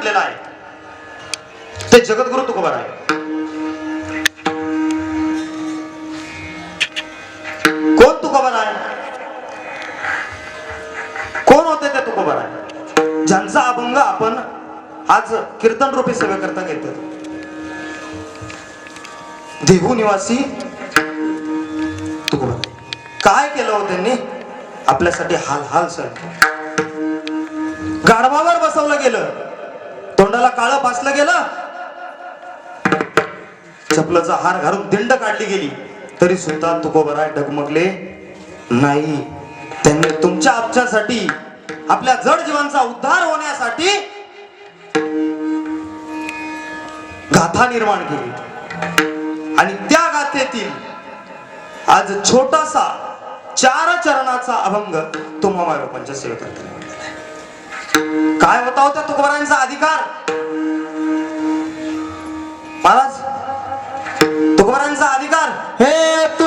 म्हटलेलं आहे. ते जगद्गुरु तुकोबार आहे. कोण तुकोबार आहे? कोण होते ते तुकोबार आहे? ज्यांचा अभंग आपण आज कीर्तन रूपी सेवेकरता घेतो देहू निवासी तुकोबार काय केलं हो त्यांनी? आपल्यासाठी हाल हाल सर. गाढवावर बसवलं गेलं. तोंडाला काळं पासलं गेलं. चपलाचा हार घालून दिंड काढली गेली. तरी सुद्धा तुकोबराय डगमगले नाही त्यांनी तुमच्या आपच्यासाठी आपल्या जड जीवांचा उद्धार होण्यासाठी गाथा निर्माण केली. आणि त्या गाथेतील आज छोटासा चार चरणाचा अभंग तुम्हा मायबापांच्या सेवेकरता काय होता होता तुकोबारांचा अधिकार? महाराज तुकोबारांचा अधिकार? हे तू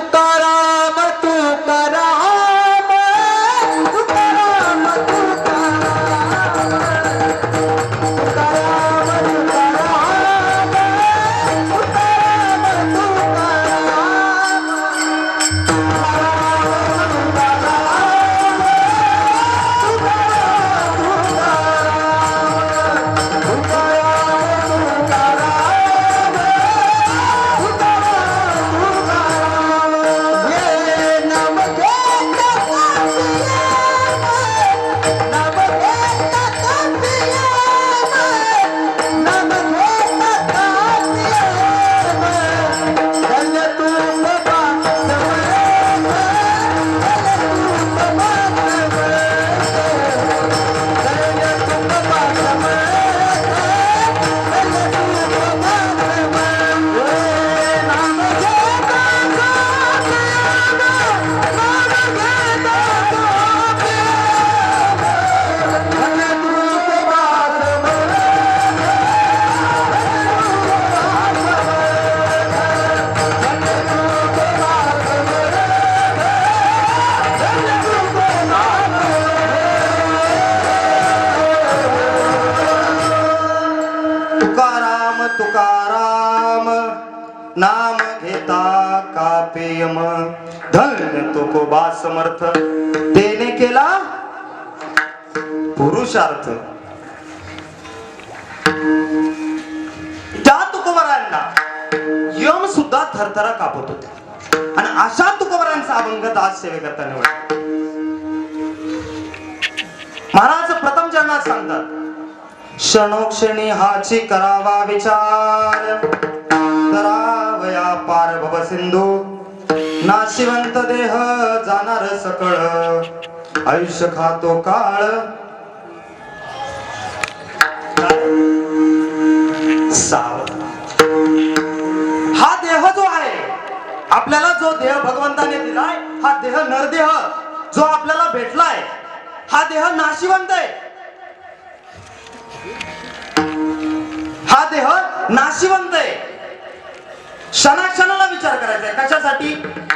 समर्थ. देने केला पुरुषार्थ. त्या तुकोबरांना यम सुद्धा थरथरा कापत होते. आणि अशा तुकोबरांचा अभंग आज सेवेकरता निवड महाराज प्रथम चरणात सांगतात क्षणोक्षणी हाची करावा विचार. करावया पार भव सिंधू नाशिवंत देह जाणार सकळ. आयुष्य खातो काळ. हा देह जो आहे आपल्याला जो देह भगवंताने दिलाय हा देह नरदेह जो आपल्याला भेटलाय हा देह नाशिवंत आहे. हा देह नाशिवंत आहे. क्षणाक्षणाला विचार करायचा आहे. कशासाठी?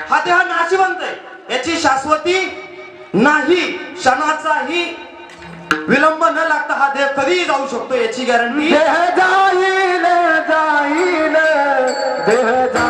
हा देह नाशिवंत आहे. याची शाश्वती नाही. क्षणाचाही विलंब न लागता हा देह कधीही जाऊ शकतो याची गॅरंटी. देह जाईल जाईल देह जा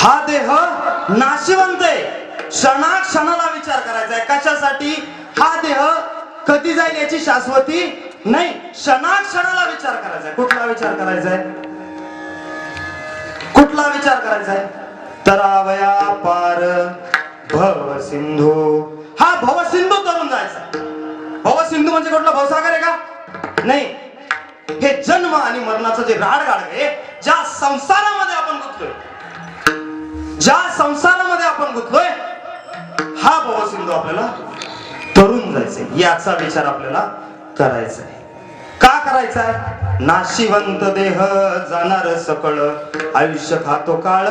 हा देह नाशिवंत आहे. क्षणा क्षणाला विचार करायचा आहे. कशासाठी? हा देह कधी जाईल याची शाश्वती? नाही क्षणाक्षणाला विचार करायचा आहे. कुठला विचार करायचा आहे कुठला विचार करायचा आहे तरावया पार भव सिंधू हा भव सिंधू तरुण जायचा. भव सिंधू म्हणजे कुठला? भवसागर आहे का? नाही. हे जन्म आणि मरणाचं जे राड गाड आहे ज्या संसारामध्ये आपण गुंतलोय ज्या संसारामध्ये आपण गुंतलोय हा भव सिंधू आपल्याला तरुण जायचंय. याचा विचार आपल्याला करायचं आहे का करायचा आहे नाशिवंत देह जाणार सकळ आयुष्य खातो काळ.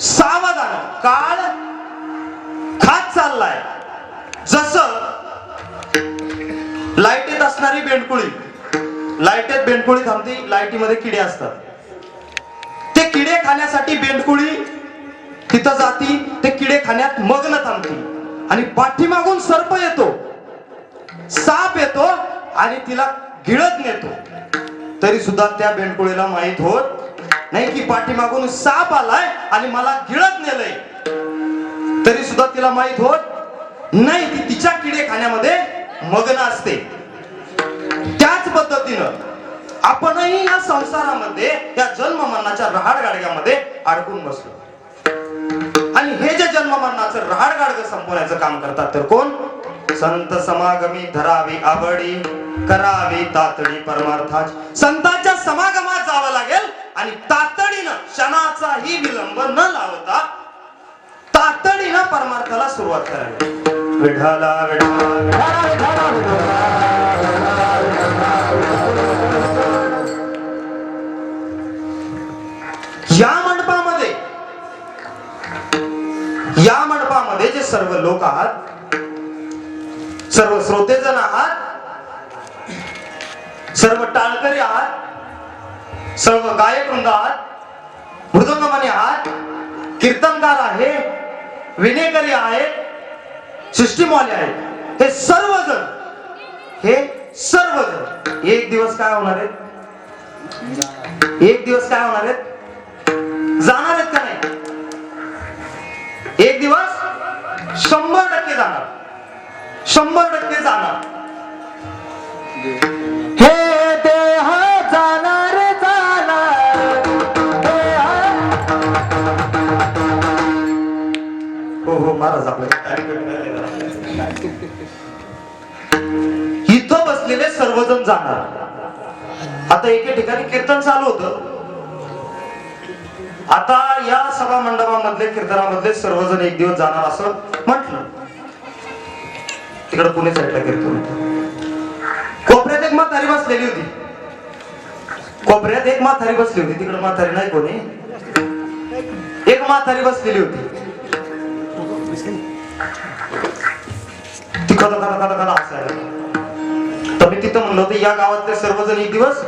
सावधान काळ खात चाललाय. जस लाईटीत असणारी बेंडकुळी लाईटीत बेंडकुळी थांबती लाईटीमध्ये किडे असतात. ते किडे खाण्यासाठी बेंडकुळी तिथं जाती ते किडे खाण्यात मग्न थांबती. आणि पाठीमागून सर्प येतो. साप येतो आणि तिला गिळत नेतो. तरी सुद्धा त्या बेंडकुळीला माहीत होत नाही की पाठीमागून साप आलाय आणि मला गिळत नेलंय. तरी सुद्धा तिला माहीत होत नाही ती तिच्या किडे खाण्यामध्ये मग्न असते. त्याच पद्धतीनं आपणही या संसारामध्ये या जन्म मरणाच्या रहाड गाडग्यामध्ये अडकून बसलो. आणि हे जे जन्म मरणाचं रहाड संपवण्याचं काम करतात तर कोण? संत समागमी धरावी आवडी करावी तातडी परमार्थाच संतांच्या समागमात जावं लागेल आणि तातडीनं क्षणाचाही विलंब न लावता तातडीनं परमार्थाला सुरुवात करावी. विढाला विढाला. या मंडपामध्ये या मंडपामध्ये जे सर्व लोक आहात सर्व श्रोतेजण आहात? सर्व टाळकरी आहात? सर्व गायक वृंद आहात? मृदंगमणी आहात? कीर्तनकार आहे विनेकरी आहेत? सिस्टीमवाले आहेत? हे सर्वजण हे सर्वजण एक दिवस काय होणार आहेत? एक दिवस काय होणार आहेत? जाणार आहेत का नाही? एक दिवस शंभर टक्के जाणार. शंभर टक्के जाणार. हे देह जाणार हो हो महाराज आपलं इथं बसलेले सर्वजण जाणार. आता एके ठिकाणी कीर्तन चालू होतं. आता या सभा मंडपामधले कीर्तनामधले सर्वजण एक दिवस जाणार असं म्हटलं. तिकडे पुणे साईडला कीर्तन कोपऱ्यात एक म्हातारी बसलेली होती. कोपऱ्यात एक म्हातारी बसली होती. तिकडे म्हातारी नाही कोणी. एक म्हातारी बसलेली होती. ती कला कला कला कदा हसायला तर मी तिथं म्हणलं होतं या गावातले सर्वजण एक दिवस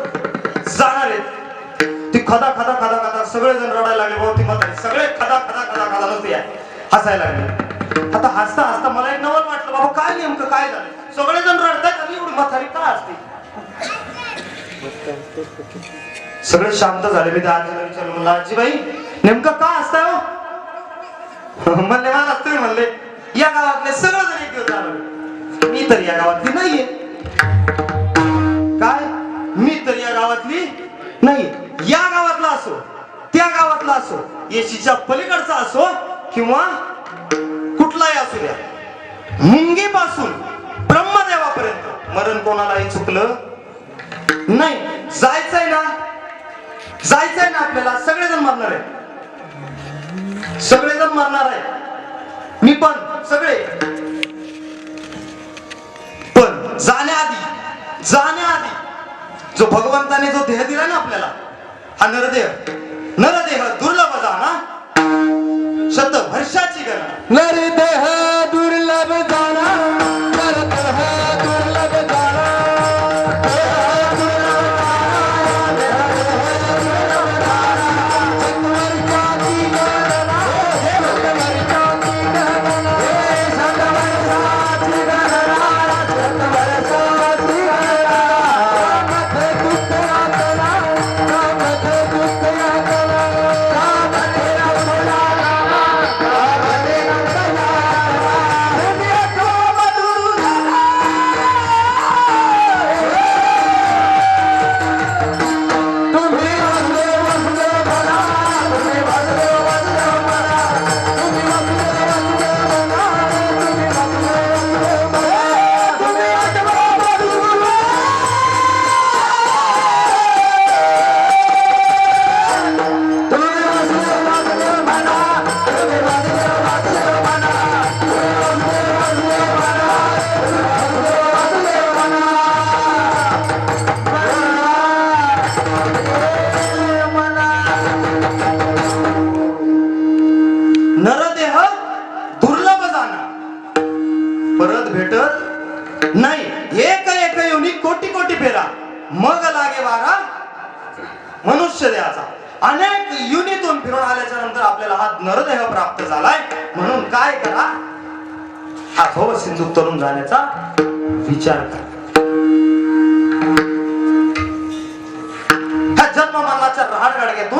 जाणार आहेत. ती खदा खदा खदा खदा सगळेजण रडायला लागले भाऊ ती म्हातारी सगळे खदा खदा खदा खदा नसते हसायला लागले. आता हसता हसता मला एक नवा अहो काय नेमकं काय झालं सगळेजण रडतात आणि एवढी म्हातारी का असते? सगळे शांत झाले मी त्या आजीला विचारलं म्हणलं आजीबाई नेमकं का असताय हो? म्हणले महाराज तुम्ही म्हणले. या गावातले सगळेजण एक दिवस जाणार मी तर या गावातली नाहीये. काय? मी तर या गावातली नाही या गावातला असो त्या गावातला असो येशीच्या पलीकडचा असो किंवा कुठलाही असू द्या. मुंगीपासून ब्रह्मदेवापर्यंत. मरण कोणालाही चुकलं नाही. जायचंय ना? जायचंय ना आपल्याला? सगळेजण मरणार आहे सगळेजण मरणार आहे मी पण सगळे. पण जाण्याआधी जाण्याआधी जो भगवंताने जो देह दिला ना आपल्याला हा नरदेह नरदेह दुर्लभ जाना शत वर्षाची गणना. नरदेह परत भेटत नाही. एक एक येऊन कोटी कोटी फेरा. मग लागे वारा मनुष्य देहाचा अनेक युनितून फिरून आल्याच्यानंतर आपल्याला हा नरदेह प्राप्त झालाय. म्हणून काय करा? अथवा सिंधू तरुण जाण्याचा विचार करा. हा जन्म मानाच्या रहाडगाडग्यातून